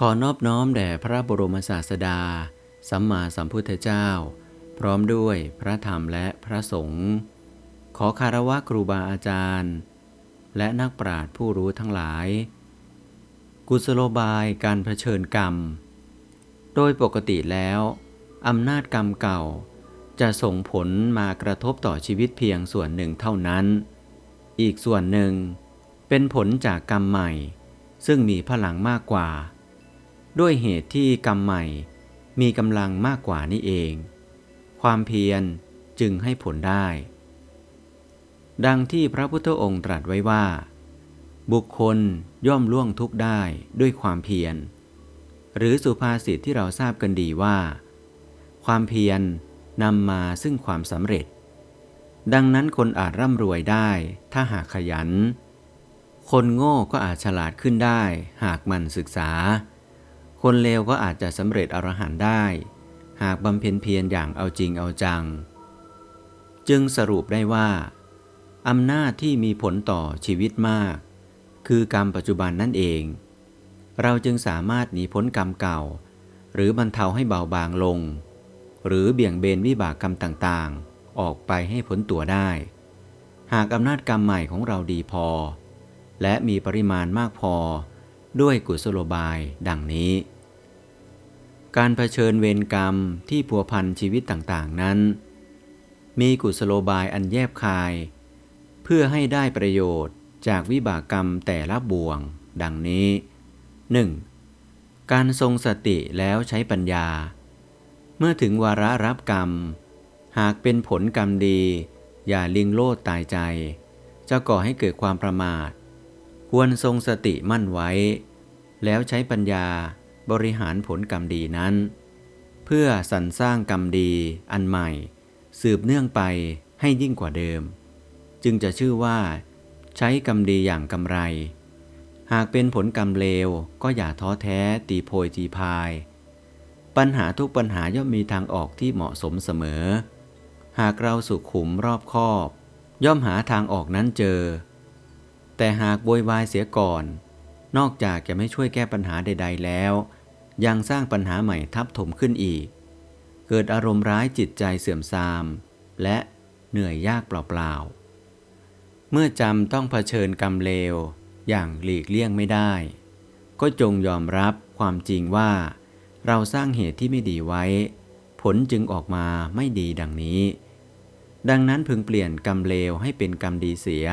ขอนอบน้อมแด่พระบรมศาสดา สัมมาสัมพุทธเจ้า พร้อมด้วยพระธรรมและพระสงฆ์ขอคารวะครูบาอาจารย์ และนักปราชญ์ผู้รู้ทั้งหลาย กุศโลบายการเผชิญกรรม โดยปกติแล้ว อำนาจกรรมเก่า จะส่งผลมากระทบต่อชีวิตเพียงส่วนหนึ่งเท่านั้น อีกส่วนหนึ่ง เป็นผลจากกรรมใหม่ ซึ่งมีพลังมากกว่า ด้วยเหตุที่กรรมใหม่มีกำลังมากกว่านี่เอง ความเพียรจึงให้ผลได้ ดังที่พระพุทธองค์ตรัสไว้ว่า บุคคลย่อมล่วงทุกข์ได้ด้วยความเพียร หรือสุภาษิตที่เราทราบกันดีว่า ความเพียร นำมาซึ่งความสำเร็จ ดังนั้นคนอาจร่ำรวยได้ถ้าหากขยัน คนโง่ก็อาจฉลาดขึ้นได้หากมันศึกษา คนเลวก็อาจจะสำเร็จอรหันได้ หากบำเพ็ญเพียรอย่างเอาจริงเอาจัง จึงสรุปได้ว่าอำนาจที่มีผลต่อชีวิตมาก คือกรรมปัจจุบันนั่นเอง เราจึงสามารถหนีพ้นกรรมเก่า หรือบรรเทาให้เบาบางลง หรือเบี่ยงเบนวิบากกรรมต่างๆ ออกไปให้พ้นตัวได้ หากอำนาจกรรมใหม่ของเราดีพอ และมีปริมาณมากพอ ด้วยกุศโลบายดังนี้ การเผชิญเวรกรรมที่พัวพันชีวิตต่างๆนั้น มีกุศโลบายอันแยบคาย เพื่อให้ได้ประโยชน์จากวิบากกรรมแต่ละบ่วง ดังนี้ 1. การทรงสติแล้วใช้ปัญญา เมื่อถึงวาระรับกรรม หากเป็นผลกรรมดี อย่าลิงโลดตายใจ จะก่อให้เกิดความประมาท ควรทรงสติมั่นไว้ แล้วใช้ปัญญาบริหารผลกรรมดีนั้น เพื่อสรรสร้างกรรมดีอันใหม่ สืบเนื่องไปให้ยิ่งกว่าเดิม จึงจะชื่อว่า ใช้กรรมดีอย่างกำไร หากเป็นผลกรรมเลวก็อย่าท้อแท้ตีโพยตีพาย ปัญหาทุกปัญหาย่อมมีทางออกที่เหมาะสมเสมอ หากเราสุขุมรอบคอบ ย่อมหาทางออกนั้นเจอ แต่หากโวยวายเสียก่อน นอกจากจะไม่ช่วยแก้ปัญหาใด ๆ แล้ว ยังสร้างปัญหาใหม่ทับถมขึ้นอีก เกิดอารมณ์ร้ายจิตใจเสื่อมทราม และเหนื่อยยากเปล่าๆ เมื่อจำต้องเผชิญกรรมเลวอย่างหลีกเลี่ยงไม่ได้ ก็จงยอมรับความจริงว่า เราสร้างเหตุที่ไม่ดีไว้ ผลจึงออกมาไม่ดีดังนี้ ดังนั้นพึงเปลี่ยนกรรมเลวให้เป็นกรรมดีเสีย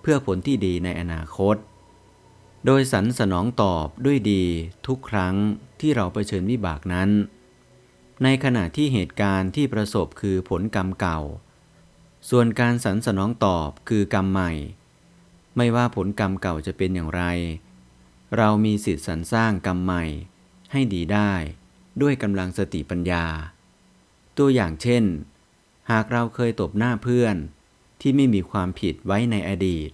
เพื่อผลที่ดีในอนาคต โดยสรรสนองตอบด้วยดีทุกครั้งที่เราเผชิญวิบากนั้น ในขณะที่เหตุการณ์ที่ประสบคือผลกรรมเก่า ส่วนการสรรสนองตอบคือกรรมใหม่ ไม่ว่าผลกรรมเก่าจะเป็นอย่างไร เรามีสิทธิสรรสร้างกรรมใหม่ ให้ดีได้ ด้วยกำลังสติปัญญา ตัวอย่างเช่น หากเราเคยตบหน้าเพื่อน ที่ไม่มีความผิดไว้ในอดีต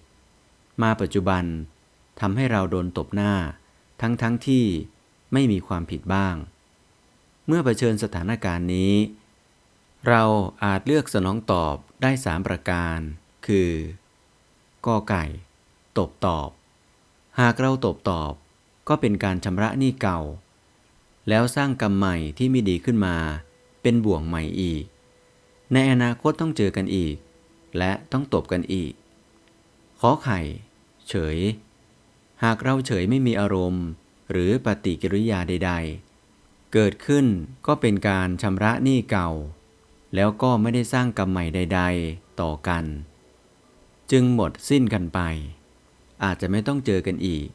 มาปัจจุบันทำให้เราโดนตบหน้า ทั้งทั้งที่ไม่มีความผิดบ้าง เมื่อเผชิญสถานการณ์นี้ เราอาจเลือกสนองตอบได้สามประการ คือกอไก่ ตบตอบ หากเราตบตอบก็เป็นการชำระหนี้เก่า แล้วสร้างกรรมใหม่ที่ไม่ดีขึ้นมา เป็นบ่วงใหม่อีก ในอนาคตต้องเจอกันอีก และต้องตบกันอีก ขอไข่ เฉย หากเราเฉยไม่มีอารมณ์ หรือปฏิกิริยาใด ๆ เกิดขึ้นก็เป็นการชำระหนี้เก่า แล้วก็ไม่ได้สร้างกรรมใหม่ใด ๆ ต่อกัน จึงหมดสิ้นกันไป อาจจะไม่ต้องเจอกันอีก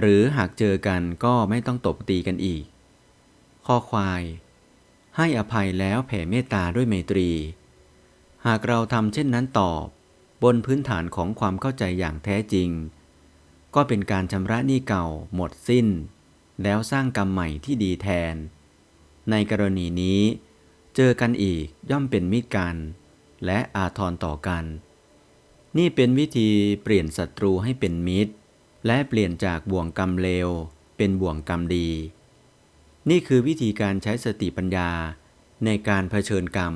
หรือหากเจอกันก็ไม่ต้องตบตีกันอีก ข้อควาย ให้อภัยแล้วแผ่เมตตาด้วยไมตรี หากเราทำเช่นนั้นตอบ บนพื้นฐานของความเข้าใจอย่างแท้จริง ก็เป็นการชำระหนี้เก่าหมดสิ้น แล้วสร้างกรรมใหม่ที่ดีแทน ในกรณีนี้ เจอกันอีกย่อมเป็นมิตรกัน และอาทรต่อกัน นี่เป็นวิธีเปลี่ยนศัตรูให้เป็นมิตร และเปลี่ยนจากบ่วงกรรมเลวเป็นบ่วงกรรมดี นี่คือวิธีการใช้สติปัญญาในการเผชิญกรรม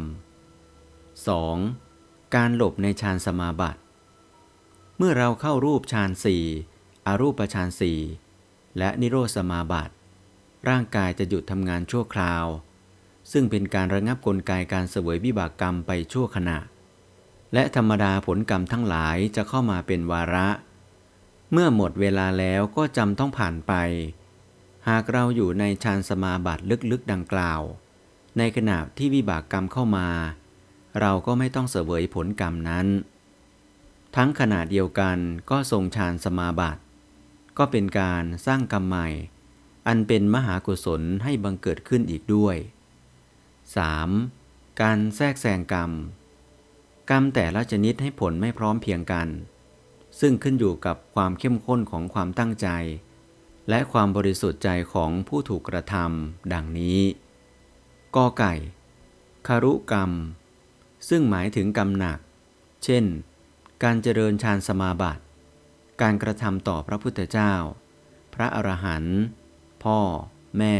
2. การหลบในฌานสมาบัติ เมื่อเราเข้ารูปฌานสี่อารูปฌานสี่และนิโรธสมาบัติ ร่างกายจะหยุดทำงานชั่วคราว ซึ่งเป็นการระงับกลไกการเสวยวิบากกรรมไปชั่วขณะ และธรรมดาผลกรรมทั้งหลายจะเข้ามาเป็นวาระ เมื่อหมดเวลาแล้วก็จำต้องผ่านไป หากเราอยู่ในฌานสมาบัติลึกๆดังกล่าว ในขณะที่วิบากกรรมเข้ามา เราก็ไม่ต้องเสวยผลกรรมนั้น ทั้งขณะเดียวกันก็ทรงฌานสมาบัติ ก็เป็นการสร้างกรรมใหม่ อันเป็นมหากุศลให้บังเกิดขึ้นอีกด้วย 3. การแทรกแซงกรรม กรรมแต่ละชนิดให้ผลไม่พร้อมเพียงกัน ซึ่งขึ้นอยู่กับความเข้มข้นของความตั้งใจ และความบริสุทธิ์ใจของผู้ถูกกระทำดังนี้กอไก่คารุกรรม ซึ่งหมายถึงกรรมหนัก เช่น การเจริญฌานสมาบัติ การกระทำต่อพระพุทธเจ้า พระอรหันต์พ่อ แม่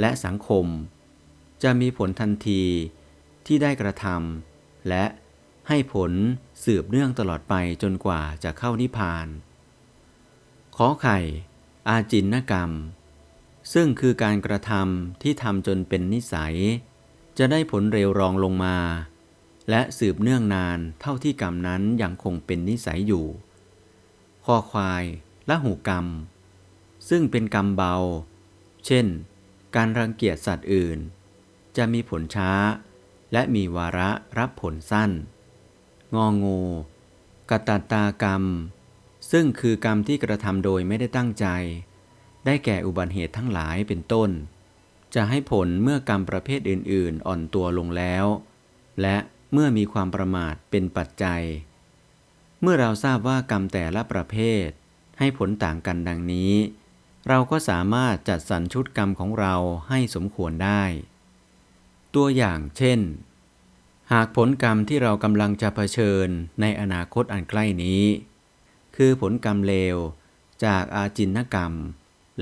และสังคม จะมีผลทันทีที่ได้กระทำและให้ผลสืบเนื่องตลอดไปจนกว่าจะเข้านิพพาน ขอไข่ อาจินนกรรม ซึ่งคือการกระทำที่ทำจนเป็นนิสัย จะได้ผลเร็วรองลงมา และสืบเนื่องนานเท่าที่กรรมนั้นยังคงเป็นนิสัยอยู่คอควายละหูกรรม ซึ่งเป็นกรรมเบา เช่น การรังเกียจสัตว์อื่น จะมีผลช้า และมีวาระรับผลสั้น งองูกตัตตากรรม ซึ่งคือกรรมที่กระทำโดยไม่ได้ตั้งใจ ได้แก่อุบัติเหตุทั้งหลายเป็นต้น จะให้ผลเมื่อกรรมประเภทอื่น ๆ อ่อนตัวลงแล้ว และเมื่อมีความประมาทเป็นปัจจัย เมื่อเราทราบว่ากรรมแต่ละประเภท ให้ผลต่างกันดังนี้ เราก็สามารถจัดสรรชุดกรรมของเราให้สมควรได้ ตัวอย่างเช่น หากผลกรรมที่เรากำลังจะเผชิญในอนาคตอันใกล้นี้ คือผลกรรมเลว จากอาจินกรรม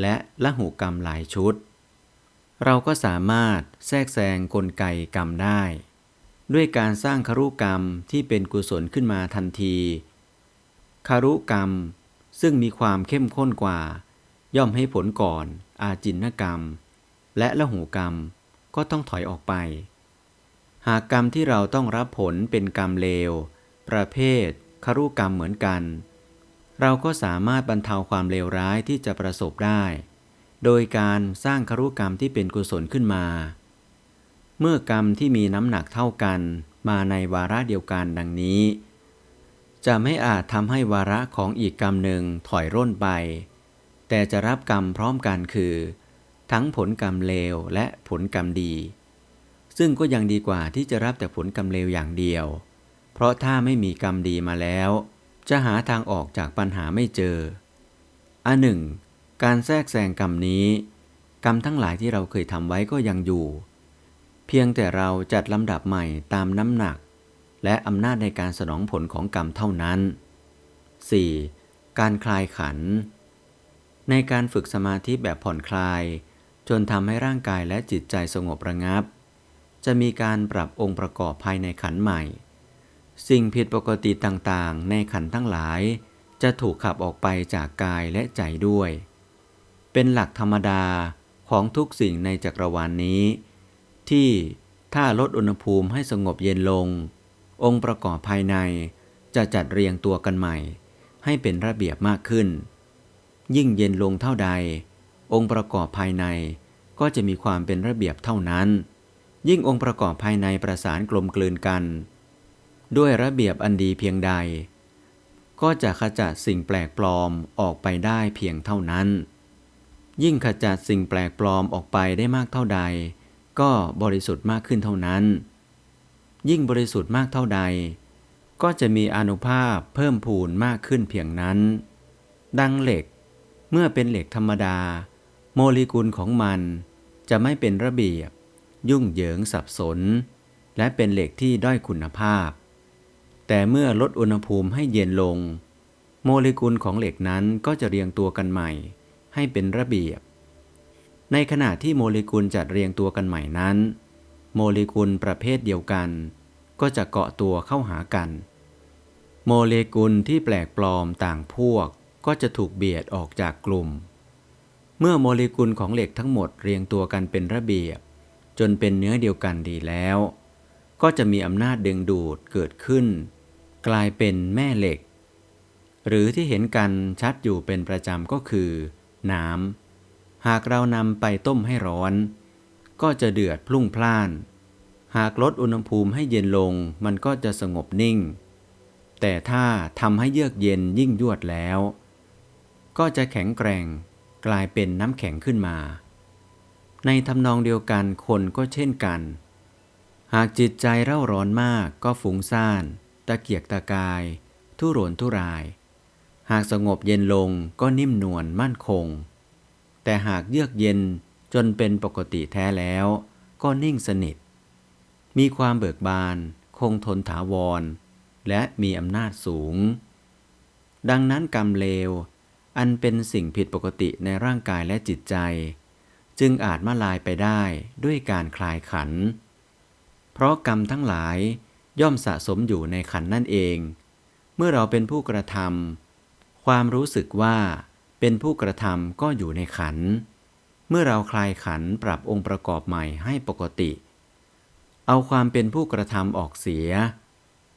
และละหุกรรมหลายชุด เราก็สามารถแทรกแซงกลไกกรรมได้ ด้วยการสร้างคารุกรรมที่เป็นกุศลขึ้นมาทันทีคารุกรรมซึ่งมีความเข้มข้นกว่า ย่อมให้ผลก่อน อาจินกรรม และละหูกรรมก็ต้องถอยออกไป หากกรรมที่เราต้องรับผลเป็นกรรมเลว ประเภทคารุกรรมเหมือนกัน เราก็สามารถบรรเทาความเลวร้ายที่จะประสบได้ โดยการสร้างคารุกรรมที่เป็นกุศลขึ้นมา เมื่อกรรมที่มีน้ำหนักเท่ากันมาในวาระเดียวกันดังนี้ จะไม่อาจทำให้วาระของอีกกรรมหนึ่งถอยร่นไป แต่จะรับกรรมพร้อมกันคือ ทั้งผลกรรมเลวและผลกรรมดี ซึ่งก็ยังดีกว่าที่จะรับแต่ผลกรรมเลวอย่างเดียว เพราะถ้าไม่มีกรรมดีมาแล้ว จะหาทางออกจากปัญหาไม่เจอ อันหนึ่ง การแทรกแซงกรรมนี้ กรรมทั้งหลายที่เราเคยทำไว้ก็ยังอยู่ เพียงแต่เราจัดลำดับใหม่ตามน้ำหนัก และอำนาจในการสนองผลของกรรมเท่านั้น 4. การคลายขัน ในการฝึกสมาธิแบบผ่อนคลาย จนทำให้ร่างกายและจิตใจสงบระงับ จะมีการปรับองค์ประกอบภายในขันใหม่ สิ่งผิดปกติต่างๆ ในขันทั้งหลาย จะถูกขับออกไปจากกายและใจด้วย เป็นหลักธรรมดาของทุกสิ่งในจักรวาลนนี้ ที่ถ้าลดอุณหภูมิให้สงบเย็นลง องค์ประกอบภายในจะจัดเรียงตัวกันใหม่ ให้เป็นระเบียบมากขึ้น ยิ่งเย็นลงเท่าใด องค์ประกอบภายในก็จะมีความเป็นระเบียบเท่านั้น ยิ่งองค์ประกอบภายในประสานกลมกลืนกัน ด้วยระเบียบอันดีเพียงใด ก็จะขจัดสิ่งแปลกปลอมออกไปได้เพียงเท่านั้น ยิ่งขจัดสิ่งแปลกปลอมออกไปได้มากเท่าใด ก็บริสุทธิ์มากขึ้นเท่านั้น ยิ่งบริสุทธิ์มากเท่าใด ก็จะมีอนุภาพเพิ่มพูนมากขึ้นเพียงนั้น ดังเหล็กเมื่อเป็นเหล็กธรรมดา โมเลกุลของมันจะไม่เป็นระเบียบ ยุ่งเหยิงสับสน และเป็นเหล็กที่ด้อยคุณภาพ แต่เมื่อลดอุณหภูมิให้เย็นลง โมเลกุลของเหล็กนั้นก็จะเรียงตัวกันใหม่ ให้เป็นระเบียบ ในขณะที่โมเลกุลจัดเรียงตัวกันใหม่นั้นโโมเลกุลประเภทเดียวกัน ก็จะเกาะตัวเข้าหากัน โมเลกุลที่แปลกปลอมต่างพวกก็จะถูกเบียดออกจากกลุ่ม เมื่อโมเลกุลของเหล็กทั้งหมดเรียงตัวกันเป็นระเบียบ จนเป็นเนื้อเดียวกันดีแล้ว ก็จะมีอำนาจดึงดูดเกิดขึ้น กลายเป็นแม่เหล็ก หรือที่เห็นกันชัดอยู่เป็นประจำก็คือ น้ำ หากเรานำไปต้มให้ร้อน ก็จะเดือดพลุ่งพล่าน หากลดอุณหภูมิให้เย็นลงมันก็จะสงบนิ่ง แต่ถ้าทำให้เยือกเย็นยิ่งยวดแล้ว ก็จะแข็งแกร่งกลายเป็นน้ำแข็งขึ้นมา ในทำนองเดียวกันคนก็เช่นกัน หากจิตใจเร่าร้อนมากก็ฟุ้งซ่าน ตะเกียกตะกาย ทุรนทุราย หากสงบเย็นลงก็นิ่มนวลมั่นคง แต่หากเยือกเย็นจนเป็นปกติแท้แล้ว ก็นิ่งสนิท มีความเบิกบาน คงทนถาวร และมีอำนาจสูง ดังนั้นกรรมเลว อันเป็นสิ่งผิดปกติในร่างกายและจิตใจ จึงอาจมาลายไปได้ด้วยการคลายขัน เพราะกรรมทั้งหลาย ย่อมสะสมอยู่ในขันนั่นเอง เมื่อเราเป็นผู้กระทำความรู้สึกว่าเป็นผู้กระทำก็อยู่ในขัน เมื่อเราคลายขันปรับองค์ประกอบใหม่ให้ปกติ เอาความเป็นผู้กระทำออกเสีย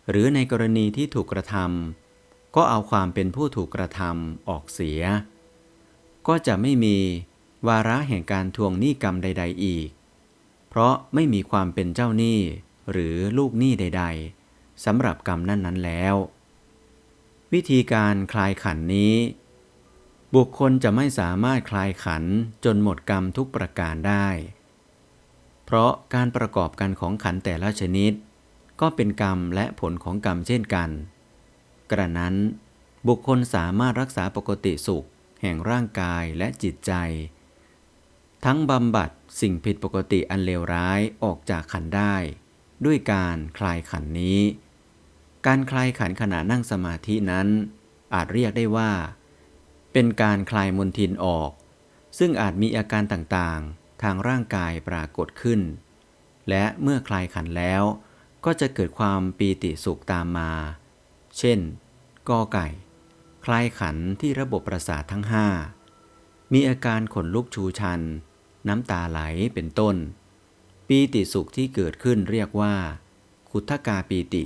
หรือในกรณีที่ถูกกระทำก็เอาความเป็นผู้ถูกกระทำออกเสีย ก็จะไม่มีวาระแห่งการทวงหนี้กรรมใด ๆ อีก เพราะไม่มีความเป็นเจ้าหนี้ หรือลูกหนี้ใด ๆสำหรับกรรมนั้นๆแล้ว วิธีการคลายขันนี้ บุคคลจะไม่สามารถคลายขันจนหมดกรรมทุกประการได้ เพราะการประกอบกันของขันแต่ละชนิด ก็เป็นกรรมและผลของกรรมเช่นกัน กระนั้น บุคคลสามารถรักษาปกติสุข แห่งร่างกายและจิตใจ ทั้งบำบัดสิ่งผิดปกติอันเลวร้ายออกจากขันได้ ด้วยการคลายขันนี้ การคลายขันขณะนั่งสมาธินั้น อาจเรียกได้ว่า เป็นการคลายมนทินออก ซึ่งอาจมีอาการต่างๆ ทางร่างกายปรากฏขึ้น และเมื่อคลายขันแล้ว ก็จะเกิดความปีติสุขตามมา เช่นกอไก่ คลายขันที่ระบบประสาททั้งห้ามีอาการขนลุกชูชัน น้ำตาไหลเป็นต้น ปีติสุขที่เกิดขึ้นเรียกว่า ขุทธกาปีติ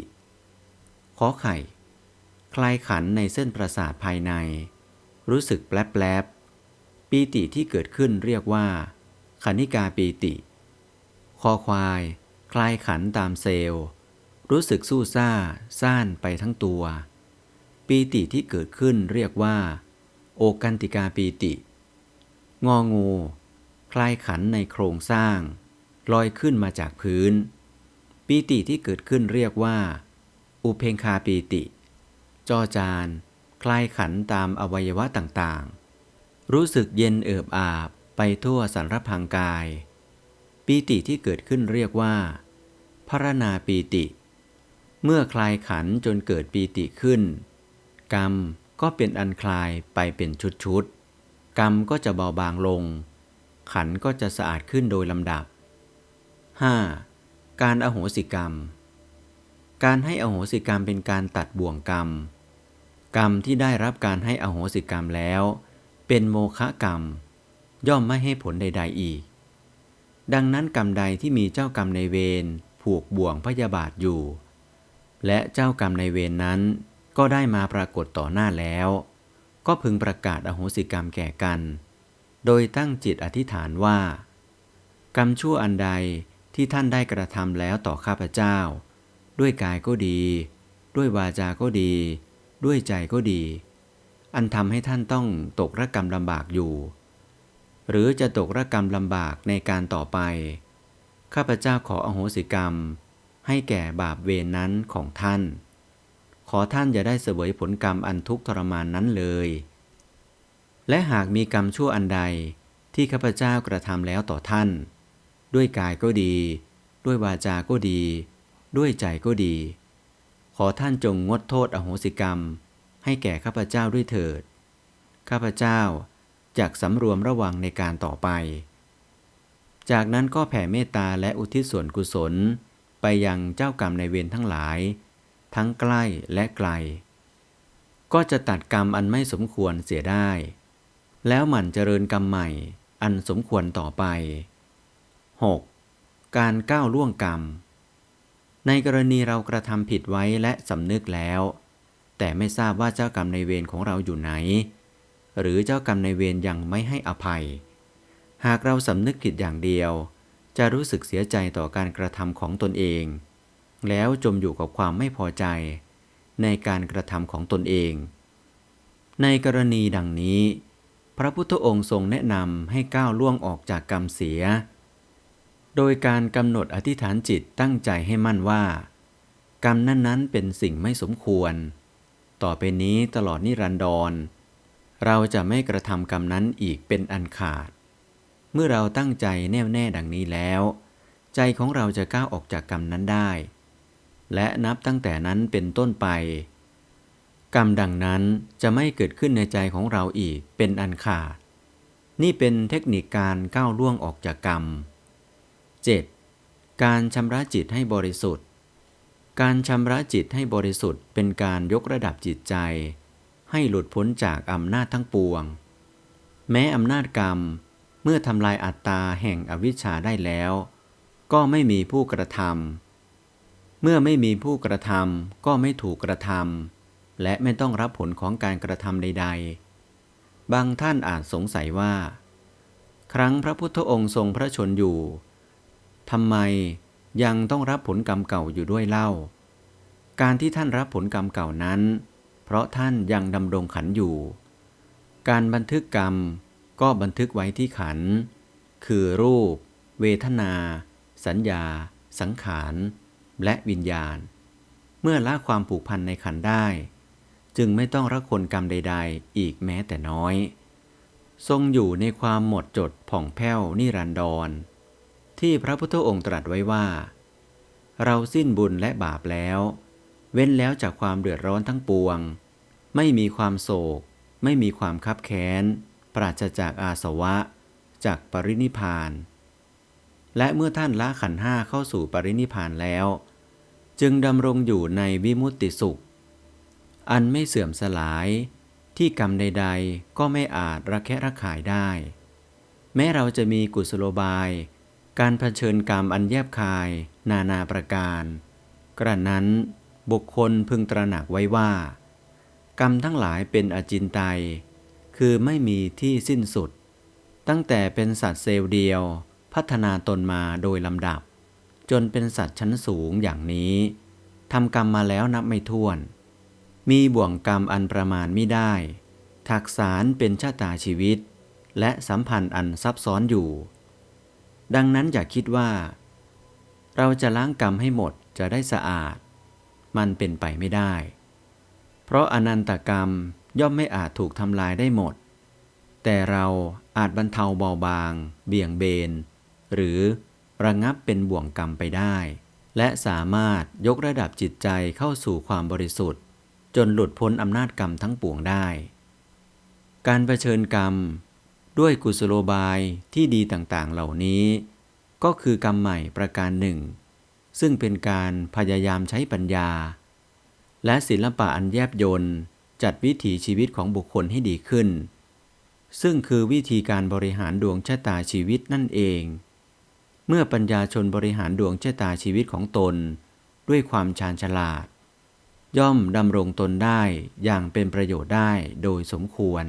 ขอไข่ คลายขันในเส้นประสาทภายใน รู้สึกแปลบๆปีติที่เกิดขึ้นเรียกว่า ขันิกาปีติ คอควาย คลายขันตามเซลล์ รู้สึกสู้ซ่า ซ่านไปทั้งตัว ปีติที่เกิดขึ้นเรียกว่า โอกันติกาปีติ งองู คลายขันในโครงสร้าง ลอยขึ้นมาจากพื้น ปีติที่เกิดขึ้นเรียกว่า อุเพงคาปีติ จอจาน คลายขันตามอวัยวะต่างๆ รู้สึกเย็นเอิบอาบไปทั่วสารพังกาย ปีติที่เกิดขึ้นเรียกว่าพรณาปีติ เมื่อคลายขันจนเกิดปีติขึ้น กรรมก็เป็นอันคลายไปเป็นชุดๆกรรมก็จะเบาบางลง ขันก็จะสะอาดขึ้นโดยลำดับ 5. การอโหสิกรรม การให้อโหสิกรรมเป็นการตัดบ่วงกรรม กรรมที่ได้รับการให้อโหสิกรรมแล้ว เป็นโมฆะกรรม ย่อมไม่ให้ผลใด ๆ อีก ดังนั้นกรรมใดที่มีเจ้ากรรมในเวรผูกบ่วงพยาบาทอยู่ และเจ้ากรรมในเวรนนั้น ก็ได้มาปรากฏต่อหน้าแล้ว ก็พึงประกาศอโหสิกรรมแก่กัน โดยตั้งจิตอธิษฐานว่า กรรมชั่วอันใด ที่ท่านได้กระทำแล้วต่อข้าพเจ้า ด้วยกายก็ดี ด้วยวาจาก็ดี ด้วยใจก็ดี อันทำให้ท่านต้องตกระกรรมลำบากอยู่ หรือจะตกระกรรมลำบากในการต่อไป ข้าพเจ้าขออโหสิกรรม ให้แก่บาปเวรนั้นของท่าน ขอท่านอย่าได้เสวยผลกรรมอันทุกข์ทรมานนั้นเลย และหากมีกรรมชั่วอันใดที่ข้าพเจ้ากระทำแล้วต่อท่าน ด้วยกายก็ดี ด้วยวาจาก็ดี ด้วยใจก็ดี ขอท่านจงงดโทษอโหสิกรรม ให้แก่ข้าพเจ้าด้วยเถิด ข้าพเจ้าจากสำรวมระวังในการต่อไป จากนั้นก็แผ่เมตตาและอุทิศส่วนกุศล ไปยังเจ้ากรรมในเวรทั้งหลาย ทั้งใกล้และไกล ก็จะตัดกรรมอันไม่สมควรเสียได้ แล้วหมั่นเจริญกรรมใหม่อันสมควรต่อไป 6. การก้าวล่วงกรรม ในกรณีเรากระทำผิดไว้และสำนึกแล้ว แต่ไม่ทราบว่าเจ้ากรรมในเวรของเราอยู่ไหน หรือเจ้ากรรมในเวรยังไม่ให้อภัย หากเราสำนึกผิดอย่างเดียว จะรู้สึกเสียใจต่อการกระทำของตนเอง แล้วจมอยู่กับความไม่พอใจ ในการกระทำของตนเอง ในกรณีดังนี้ พระพุทธองค์ทรงแนะนำให้ก้าวล่วงออกจากกรรมเสีย โดยการกำหนดอธิษฐานจิตตั้งใจให้มั่นว่า กรรมนั้นๆเป็นสิ่งไม่สมควร ต่อไปนี้ตลอดนิรันดร เราจะไม่กระทำกรรมนั้นอีกเป็นอันขาด เมื่อเราตั้งใจแน่วแน่ดังนี้แล้ว ใจของเราจะก้าวออกจากกรรมนั้นได้ และนับตั้งแต่นั้นเป็นต้นไป กรรมดังนั้นจะไม่เกิดขึ้นในใจของเราอีกเป็นอันขาด นี่เป็นเทคนิคการก้าวล่วงออกจากกรรม 7. การชำระจิตให้บริสุทธิ์ การชำระจิตให้บริสุทธิ์ เป็นการยกระดับจิตใจ ให้หลุดพ้นจากอำนาจทั้งปวง แม้อำนาจกรรมเมื่อทำลายอัตตาแห่งอวิชชาได้แล้ว ก็ไม่มีผู้กระทำเมื่อไม่มีผู้กระทำก็ไม่ถูกกระทำและไม่ต้องรับผลของการกระทำใด ๆ บางท่านอาจสงสัยว่า ครั้งพระพุทธองค์ทรงพระชนอยู่ ทำไมยังต้องรับผลกรรมเก่าอยู่ด้วยเล่า การที่ท่านรับผลกรรมเก่านั้น เพราะท่านยังดำรงขันอยู่ การบันทึกกรรมก็บันทึกไว้ที่ขัน คือรูป เวทนา สัญญา สังขาร และวิญญาณ เมื่อละความผูกพันในขันได้ จึงไม่ต้องรักคนกรรมใด ๆ อีกแม้แต่น้อย ทรงอยู่ในความหมดจดผ่องแผ้วนิรันดร ที่พระพุทธองค์ตรัสไว้ว่า เราสิ้นบุญและบาปแล้ว เว้นแล้วจากความเดือดร้อนทั้งปวง ไม่มีความโศก ไม่มีความคับแค้น ปราศจากอาสวะ จากปรินิพาน และเมื่อท่านละขันห้าเข้าสู่ปรินิพพานแล้ว จึงดำรงอยู่ในวิมุตติสุข อันไม่เสื่อมสลายที่กรรมใด ๆ ก็ไม่อาจระแคะระขายได้ แม้เราจะมีกุศโลบาย การเผชิญกรรมอันแยบคาย นานาประการ กระนั้นบุคคลพึงตระหนักไว้ว่า กรรมทั้งหลายเป็นอจินไตย คือไม่มีที่สิ้นสุด ตั้งแต่เป็นสัตว์เซลล์เดียว พัฒนาตนมาโดยลำดับ จนเป็นสัตว์ชั้นสูงอย่างนี้ทำกรรมมาแล้วนับไม่ถ้วน มีบ่วงกรรมอันประมาณไม่ได้ ถักสารเป็นชะตาชีวิต และสัมพันธ์อันซับซ้อนอยู่ ดังนั้นอย่าคิดว่า เราจะล้างกรรมให้หมดจะได้สะอาด มันเป็นไปไม่ได้ เพราะอนันตกรรมย่อมไม่อาจถูกทำลายได้หมด แต่เราอาจบรรเทาเบาบาง เบี่ยงเบน หรือระงับเป็นบ่วงกรรมไปได้ และสามารถยกระดับจิตใจเข้าสู่ความบริสุทธิ์ จนหลุดพ้นอำนาจกรรมทั้งปวงได้ การเผชิญกรรม ด้วยกุศโลบายที่ดีต่างๆเหล่านี้ ก็คือกรรมใหม่ประการหนึ่ง ซึ่งเป็นการพยายามใช้ปัญญา และศิลปะอันแยบยลจัดวิถีชีวิตของบุคคลให้ดีขึ้น ซึ่งคือวิธีการบริหารดวงชะตาชีวิตนั่นเอง เมื่อปัญญาชนบริหารดวงชะตาชีวิตของตน ด้วยความชาญฉลาด ย่อมดำรงตนได้อย่างเป็นประโยชน์ได้โดยสมควร